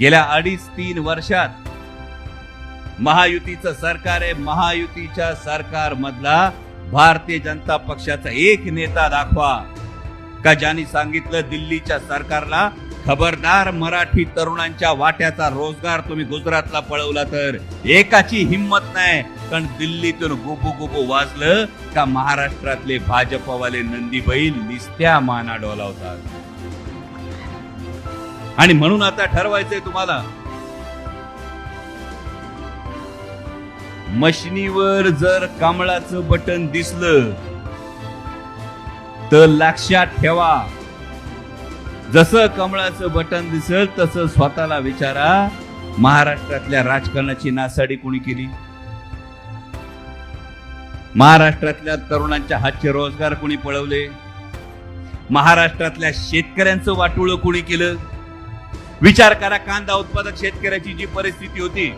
गेल्या अडीच तीन वर्षात महायुतीचं सरकार आहे. महायुतीच्या सरकारमधला भारतीय जनता पक्षाचा एक नेता दाखवा. का ज्यांनी सांगितलं दिल्लीच्या सरकारला खबरदार मराठी तरुणांच्या वाट्याचा रोजगार तुम्ही गुजरातला पळवला तर? एकाची हिंमत नाही. कारण दिल्लीतून गुबू गुबू वाजलं का महाराष्ट्रातले भाजपवाले नंदी बैल निस्त्या माना डोलावतात आणि म्हणून आता ठरवायचंय तुम्हाला. मशिनीवर जर कमळाचं बटन दिसलं तर लक्षात ठेवा. जसं कमळाचं बटन दिसल तसं स्वतःला विचारा महाराष्ट्रातल्या राजकारणाची नासाडी कोणी केली? महाराष्ट्रातल्या तरुणांच्या हातचे रोजगार कोणी पळवले? महाराष्ट्रातल्या शेतकऱ्यांचं वाटोळं कोणी केलं? विचार करा कांदा उत्पादक शेतकऱ्याची जी परिस्थिती होती.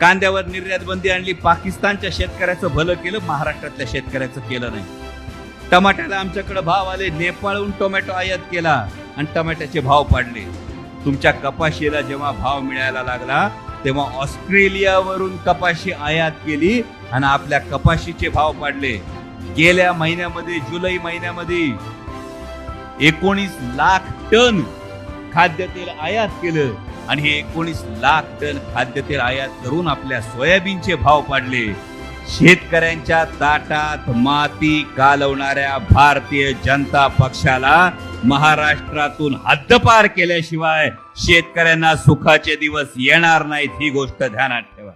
कांद्यावर निर्यात बंदी आणली पाकिस्तानच्या शेतकऱ्याचं भलं केलं महाराष्ट्रातल्या शेतकऱ्याचं केलं नाही. टमाट्याला आमच्याकडे भाव आले नेपाळहून टोमॅटो आयात केला आणि टमाट्याचे भाव पाडले. तुमच्या कपाशीला जेव्हा भाव मिळायला लागला तेव्हा ऑस्ट्रेलियावरून कपाशी आयात केली आणि आपल्या कपाशीचे भाव पाडले. गेल्या महिन्यामध्ये जुलै महिन्यामध्ये एकोणीस लाख टन खाद्यतेल आयात केलं. आणि हे एकोणीस लाख टन खाद्यतेल आयात करून आपल्या सोयाबीनचे भाव पाडले. शेतकऱ्यांच्या ताटात माती कालवणाऱ्या भारतीय जनता पक्षाला महाराष्ट्रातून हद्दपार केल्याशिवाय शेतकऱ्यांना सुखाचे दिवस येणार नाहीत ही गोष्ट ध्यानात ठेवा.